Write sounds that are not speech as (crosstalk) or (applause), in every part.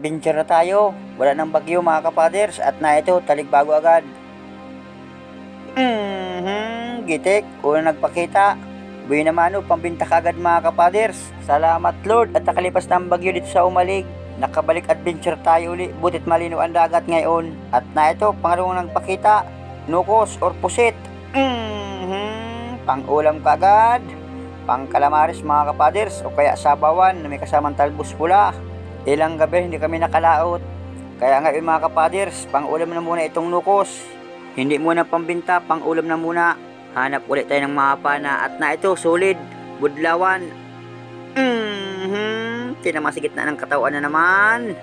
Balik adventure na tayo. Wala nang bagyo mga kapaders at na ito taligbago agad. Mhm, gitik, una nagpakita. Buhay naman o, pambinta kagad mga kapaders. Salamat Lord at nakalipas na ang bagyo dito sa umalig. Nakabalik adventure tayo uli, butit malino ang dagat ngayon. At na ito, pangalawang nagpakita, nukos or pusit. Mhm, pang-ulam kagad. Pang kalamaris mga kapaders o kaya sabawan na may kasamang talbos pula. Ilang gabi hindi kami nakalaot. Kaya nga mga kapaders, pang-ulam na muna itong nukos. Hindi muna pambinta, pang-ulam na muna. Hanap ulit tayo ng mga pana at na ito, solid, budlawan. Mhm, tinamasigit na ng katawan na naman.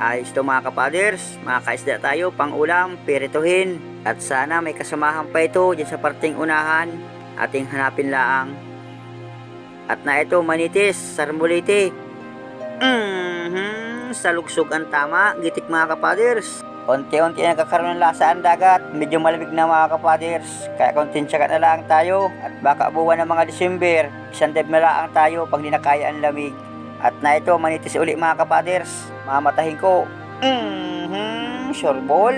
Ayos to mga kapaders, makakaisda tayo, pang-ulam, pirituhin. At sana may kasamahan pa ito dyan sa parting unahan. Ating hanapin laang. At na ito, manitis, sarmulite. Mhm, salugsog ang tama, gitik mga kapaders. Unti-unti na nagkakaroon ng lasa ang dagat, medyo malamig na mga kapaders. Kaya konting tsagat na lang tayo. At baka buwan ng mga December, isang dive na lang tayo pag di na ang lamig. At na ito, manitis uli mga kapaders. Mamatahin ko. Mhm, sure ball.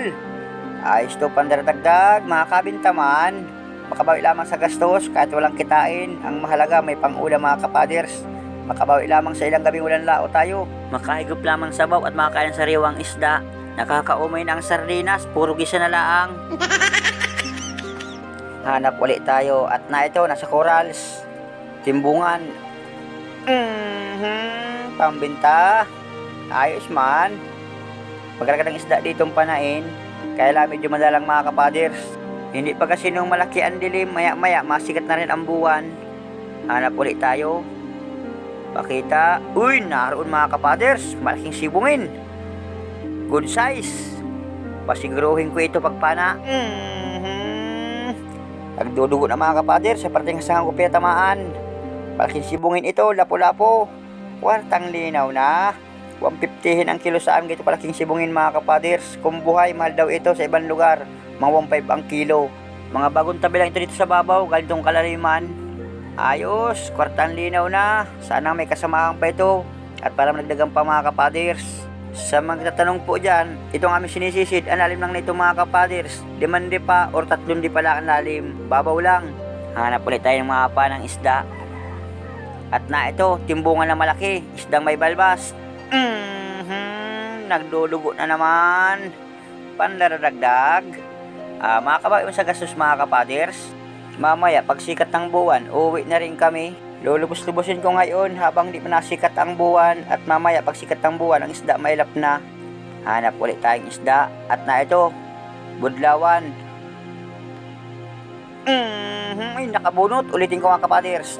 Ayos to pandaradagdag, mga kabintaman. Makabawi lamang sa gastos kahit walang kitain. Ang mahalaga may pang-ulam mga kapaders. Makabawi lamang sa ilang gabing ulan lao tayo. Makahigop lamang sabaw at makakain sa sariwang isda. Nakakaumay na ang sardinas, puro gisa na laang. (laughs) Hanap ulit tayo at na ito, nasa corals. Timbungan. Mhm, pambinta. Ayos man. Magkakaroon ng isda ditong panain. Kaya lang medyo madalang mga kapaders. Hindi pa kasi nung malaki ang dilim, maya-maya masikat na rin ang buwan. Hanap ulit tayo. Pakita. Uy, naroon mga kapaders. Malaking sibungin. Good size. Pasiguruhin ko ito pagpana. Mhm. Nagdudugo na mga kapaders sa parteng hasangan ko pinatamaan. Malaking sibungin ito, lapo-lapo. Kwartang linaw na. 150 ang kilo saan gito palaking sibungin mga kapaders. Kung buhay, mahal daw ito sa ibang lugar. Mga 1.5 ang kilo. Mga bagong tabi lang ito dito sa babaw, galintong kalaliman. Ayos, kwartang linaw na. Sana may kasamahan pa ito. At para nagdagang pa mga kapaders. Sa magtatanong po dyan, itong aming sinisisid, ang lalim lang nito mga kapaders. Limang di pa or tatlong di pala ang. Babaw lang. Hanap ulit tayo ng mga pa ng isda. At na ito, timbungan na malaki, isdang may balbas. Mhm, nagdudugo na naman. Pandaradagdag. Ah, mga kabayo sa gastos mga kapaders. Mamaya, pag sikat ng buwan, uuwi na rin kami. Lulubos-lubosin ko ngayon habang di pa nasikat ang buwan at mamaya pag sikat ng buwan, ang isda mailap na. Hanap ulit tayong isda at na ito, budlawan. Mhm, ay nakabunot, ulitin ko mga kapaders.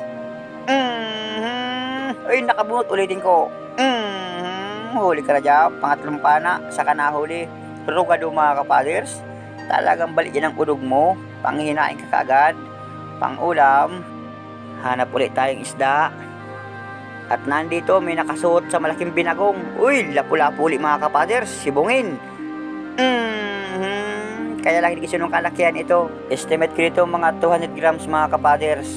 Mhm, ay nakabunot, ulitin ko. Mhm, huli ka na dyan, pangatlong pana, saka nahuli. Rugado mga kapaders, talagang balik yan ang udog mo, panghinain ka kaagad, pangulam, hanap ulit tayong isda. At nandito may nakasuot sa malaking binagong. Uy, lapu-lapu ulit mga kapaders, sibungin. Mhm, kaya lang hindi kasi nung kalakihan ito. Estimate ko nito mga 200 grams mga kapaders.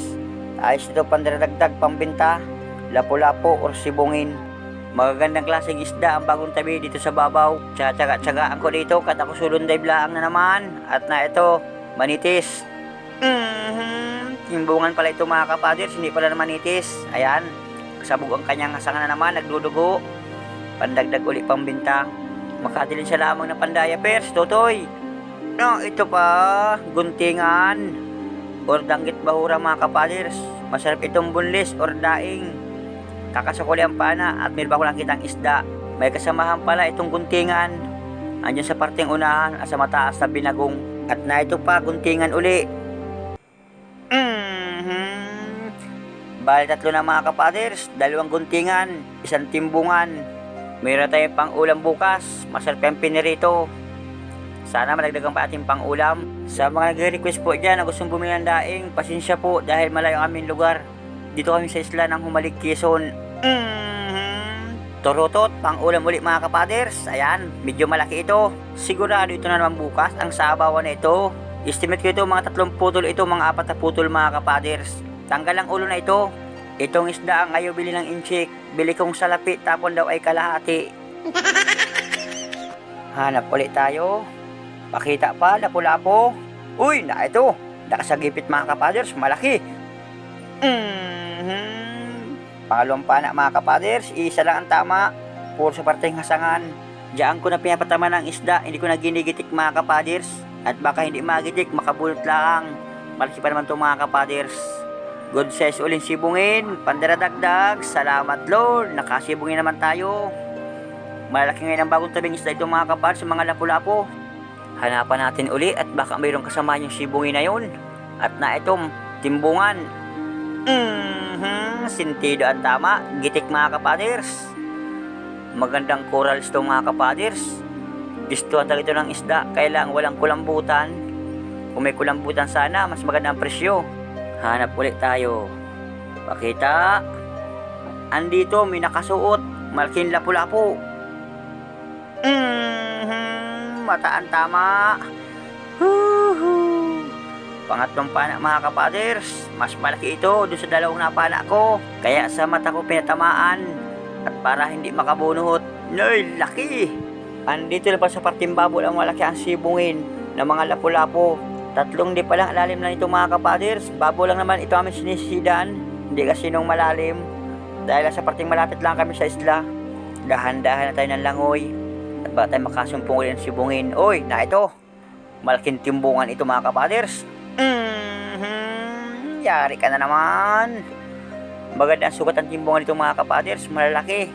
Ayos ito pandaradagdag pambinta, lapu-lapu or sibungin. Magagandang klaseng isda ang bagong tabi dito sa babaw. Tsaga-tsagaan ko dito kat ako sulunday blaang na naman. At na ito, manitis. Mhm. Timbungan pala ito mga kapaders, hindi pala na manitis. Ayan, sabog ang kanyang hasangan na naman, nagdudugo. Pandagdag uli pambinta. Makadilin siya lamang ng pandaya pers, totoy. No, ito pa, guntingan. Or danggit bahura mga kapaders. Masarap itong bunlis or daing. Kakasukuli ang pana at meron ko lang kitang isda. May kasamahan pala itong guntingan. Andiyan sa parteng unahan at sa mataas na binagong. At na ito pa, guntingan uli. Mhm. Bali tatlo na mga kapaders, dalawang guntingan, isang timbungan. Mayroon tayong pang ulam bukas, masarap yung pinirito. Sana madagdagan pa ating pang ulam. Sa mga nagre-request po dyan na gustong bumili ng daing, pasensya po dahil malayo ang aming lugar. Dito kami sa isla ng Humalig, Quezon. Mhm. Turutot, pang ulam ulit mga kapaders. Ayan, medyo malaki ito. Sigurado ito na naman bukas ang sabawan na ito. Estimate ko ito mga tatlong putol ito, mga apat na putol mga kapaders. Tanggal ang ulo na ito. Itong isda ang ayaw bili ng inchik. Bili kong salapi tapon daw ay kalahati. (laughs) Hanap ulit tayo. Pakita pa, lapu-lapo. Uy, na ito. Nakasagipit mga kapaders, malaki. Mhm. Pangalawang pana mga kapaders, isa lang ang tama. Puro sa parteng hasangan. Diyan ko na pinapatama ng isda, hindi ko na ginigitik mga kapaders. At baka hindi magitik, makabulot lang. Malaki pa naman to mga kapaders. Good size uling sibungin, pandaradagdag, salamat Lord, nakasibungin naman tayo. Malaki ngayon ang bagong tabing isda ito mga kapal sa mga lapu-lapo. Hanapan natin uli at baka mayroong kasama yung sibungin na yun. At na itong timbungan. Mhm, sintido ang tama. Gitik mga kapaders. Magandang corals to mga kapaders. Gusto talaga ito ng isda. Kailangan walang kulambutan. Kung may kulambutan sana, mas maganda ang presyo. Hanap ulit tayo. Pakita. Andito, may nakasuot. Malaking lapu-lapu. Mhm, mataan tama. Huhu. Pangatlong pana mga kapaders, mas malaki ito doon sa dalawang napana ko. Kaya sa mata ko pinatamaan. At para hindi makabunuhot, Nay, laki! Andito na pa sa parting babol ang malaki ang sibungin ng mga lapu-lapo. Tatlong di pa lang lalim na nito mga kapaders. Babo lang naman ito aming sinisidan. Hindi kasi nung malalim. Dahil sa parting malapit lang kami sa isla. Dahan-dahan na tayo ng langoy. At baka tayo makasumpong ulit ng sibungin. Oy, na ito. Malaking timbungan ito mga kapaders. Mhm, yari ka na naman. Maganda ang sukat ang timbungan nito mga kapaders. Malalaki.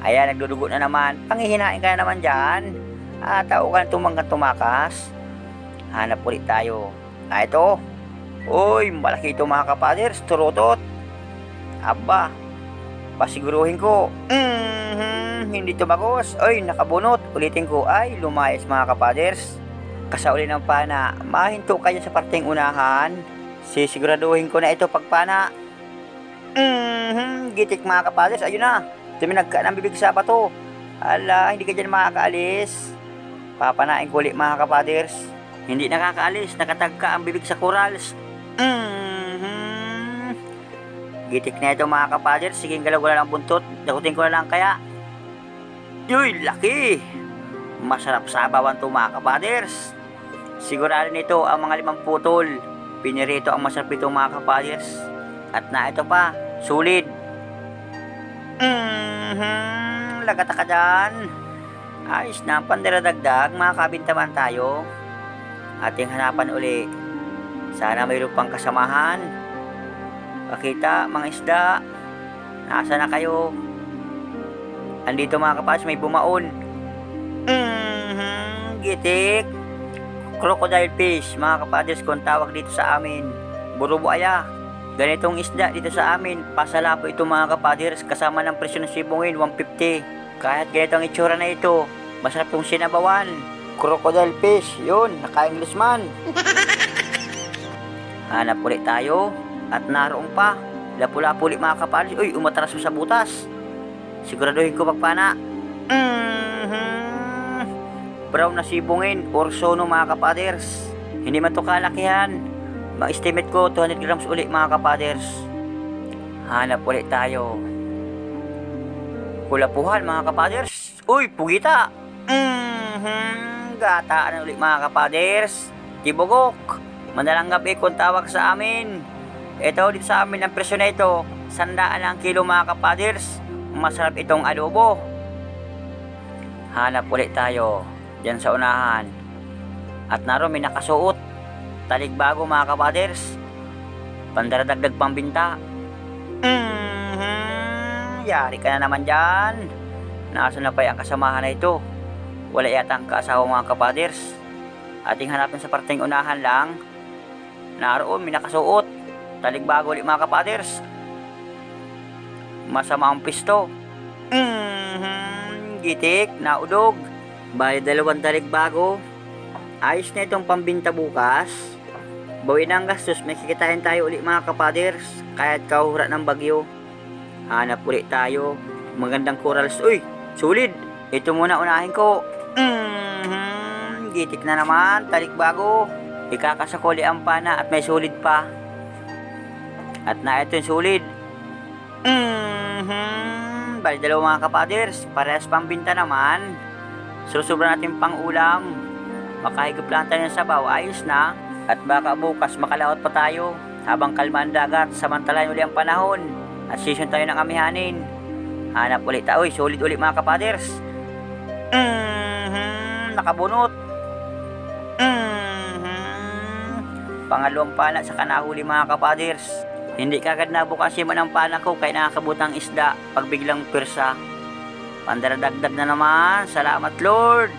Ayan, nagdudugo na naman. Pangihinain ka na naman dyan. Ah, tao ka na tumangkat tumakas. Hanap ulit tayo. Ah, ito. Uy, malaki ito mga kapaders. Turutot. Aba, pasiguruhin ko. Mhm, hindi tumagos. Uy, nakabunot. Ulitin ko. Ay, lumayas mga kapaders. Kasauli ng pana. Mahinto kayo sa parteng unahan. Sisiguraduhin ko na ito pagpana. Mhm, gitik mga kapaders. Ayun na. Tuminagka ng bibig sa bato. Ala, hindi ka dyan makakaalis. Papanain ko ulit mga kapaders. Hindi nakakaalis, nakatagka ang bibig sa corals. Mhm. Gitik na ito mga kapaders. Sige, galaw ko na lang buntot. Dakutin ko na lang kaya. Yuy, laki! Masarap sa abawan to mga kapaders. Sigurado nito ang mga limang putol. Pinirito ang masarap ito mga kapaders. At na ito pa, sulit. Mhm, lagata ka dyan. Ayos na, pandaradagdag, makakabintaman tayo. Ating hanapan uli. Sana mayroon pang kasamahan. Pakita, mga isda. Nasa na kayo? Andito mga kapas, may bumaon. Mhm, gitik. Crocodile fish, mga kapadres, kung tawag dito sa amin. Burubuaya. Ganitong isda dito sa amin, pasalapo ito mga kapadres, kasama ng presyo ng sibungin, 150. Kahit ganito ang itsura na ito, masarap itong sinabawan. Crocodile fish, yun, naka-English man. (laughs) Hanap ulit tayo, at naroon pa. Lapu-lapu ulit mga kapadres, uy, umatras mo sa butas. Siguraduhin ko pagpana. Mhm. Brown na sibungin or sono mga kapaders. Hindi man to kalakihan. Ma-estimate ko 200 grams ulit mga kapaders. Hanap ulit tayo. Kulapuhan mga kapaders. Uy, pugita. Mhm. Gataan ulit mga kapaders. Tibugok. Madalang gabi kung tawag sa amin. Ito dito sa amin ang presyo na ito. Sandaan ang kilo mga kapaders. Masarap itong adobo. Hanap ulit tayo. Diyan sa unahan. At naroon may nakasuot. Talig bago mga kapaders. Pandaradagdag pambinta. Mhm. Yari ka na naman dyan. Nasaan na pa ang kasamahan na ito? Wala yata ang kaasawa mga kapaders. Ating hanapin sa parteng unahan lang. Naroon may nakasuot. Talig bago ulit mga kapaders. Masama ang pisto. Mhm. Gitik, naudog. Bali dalawang talig bago. Ayos na itong pambinta bukas. Bawin ang gastos, may kikitain tayo ulit mga kapaders. Kahit kahura ng bagyo. Hanap ulit tayo. Magandang corals. Uy, sulid. Ito muna unahin ko. Mhm. Gitik na naman, talig bago. Ikakasakuli ang pana at may sulid pa. At na ito yung sulid. Mhm. naman, bali dalawa mga kapaders, parehas pambinta naman. Susubra natin pang ulam. Makahigop lang tayo ng sabaw, ayos na. At baka bukas makalaot pa tayo habang kalma ang dagat, samantalahin uli ang panahon. At season tayo ng amihanin. Hanap ulit tayo, Uy, solid ulit mga kapaders. Mhm, nakabunot. Mhm. Pangalawang pana sa kanahuli mga kapaders. Hindi kagad nabukasin mo ng pana ko kaya nakakabutang isda pag biglang pirsa. Pandaradagdag na naman. Salamat Lord.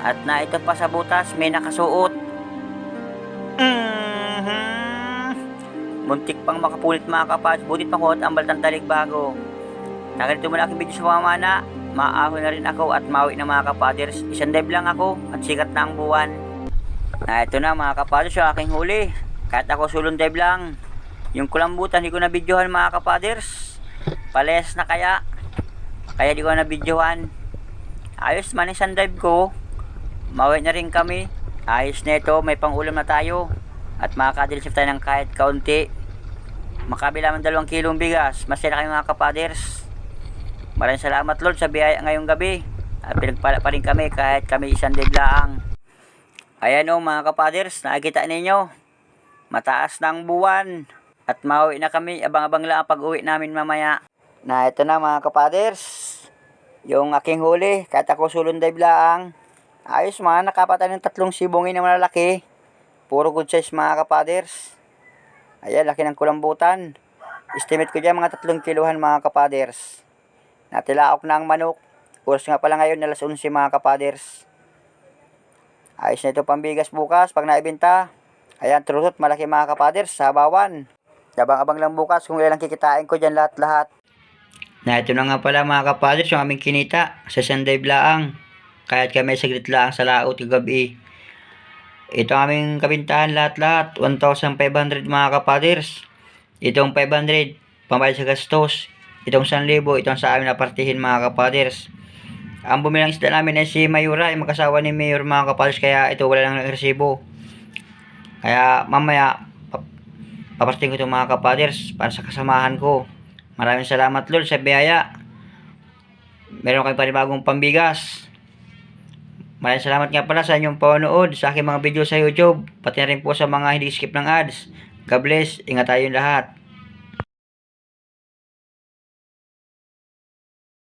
At na ito pa sa butas may nakasuot. Mhm. Muntik pang makapulit mga kapaders. Butit pa ko at ambal ng talig bago. Na ganito mo aking video sa pamamana. Maahon na rin ako at mawi na mga kapaders. Isang dive lang ako at sikat na ang buwan. Na ito na mga kapaders yung aking huli. Kahit ako sulong dive lang. Yung kulambutan hindi ko na videohan mga kapaders. Pales na kaya. Kaya di ko na videohan. Ayos man isang dive ko. Mawi na rin kami. Ayos na ito. May pangulam na tayo. At makakadilisip tayo ng kahit kaunti. Makabila ng dalawang kilong bigas. Masaya kayo mga kapaders. Maraming salamat Lord sa biyaya ngayong gabi. At pinagpala pa rin kami kahit kami isang dive lang. Ayan o mga kapaders, nakikita ninyo. Mataas na ang buwan. At mauwi na kami, abang-abang lang ang pag-uwi namin mamaya. Na ito na mga kapaders. Yung aking huli, kahit ako sulong dive lang. Ayos man, nakapatan ng tatlong sibungin na malalaki. Puro good size mga kapaders. Ayan, laki ng kulambutan. Estimate ko dyan mga tatlong kiluhan mga kapaders. Natilaok na ang manok. Oras nga pala ngayon, alas 11 mga kapaders. Ayos na ito pambigas bukas pag naibenta. Ayan, trusot, malaki mga kapaders, sa bawan. Abang-abang lang bukas kung ilang kikitain ko dyan lahat-lahat. Na ito na nga pala mga kapaders, yung aming kinita sa Sunday Blaang. Kahit kami saglit lang sa laot gabi. Ito ang aming kabintahan lahat-lahat, 1,500 mga kapaders. Itong 500, pambayad sa gastos. Itong 1,000, itong sa amin na partihin mga kapaders. Ang bumilang isda namin ay si Mayura, yung mag-asawa ni Mayor mga kapaders, kaya ito wala lang resibo. Kaya mamaya, pap- paparting ko itong mga kapaders para sa kasamahan ko. Maraming salamat Lord sa biyaya. Meron kayong panibagong pambigas. Maraming salamat nga pala sa inyong panonood sa aking mga video sa YouTube. Pati na rin po sa mga hindi skip ng ads. God bless. Ingat tayong lahat.